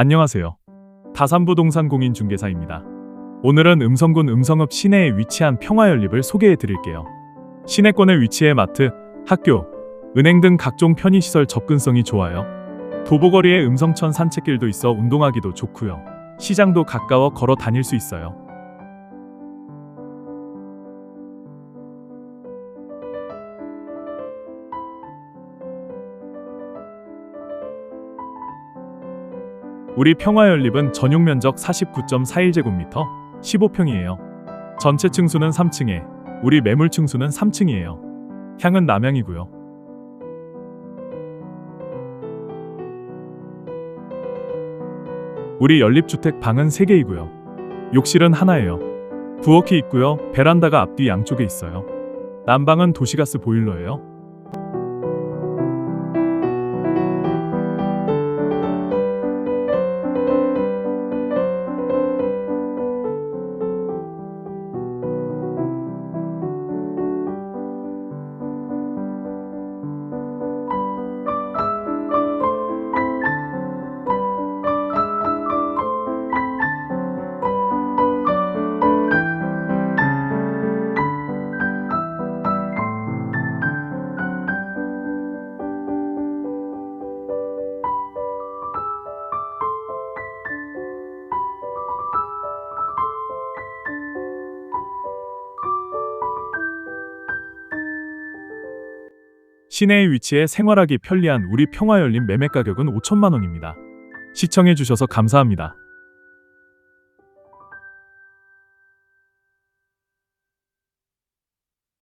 안녕하세요. 다산부동산 공인중개사입니다. 오늘은 음성군 음성읍 시내에 위치한 평화연립을 소개해 드릴게요. 시내권에 위치해 마트, 학교, 은행 등 각종 편의시설 접근성이 좋아요. 도보거리에 음성천 산책길도 있어 운동하기도 좋고요. 시장도 가까워 걸어 다닐 수 있어요. 우리 평화연립은 전용 면적 49.41제곱미터, 15평이에요. 전체 층수는 3층에, 우리 매물 층수는 3층이에요. 향은 남향이고요. 우리 연립주택 방은 3개이고요. 욕실은 하나예요. 부엌이 있고요. 베란다가 앞뒤 양쪽에 있어요. 난방은 도시가스 보일러예요. 시내에 위치해 생활하기 편리한 우리 평화연립 매매 가격은 5천만 원입니다. 시청해 주셔서 감사합니다.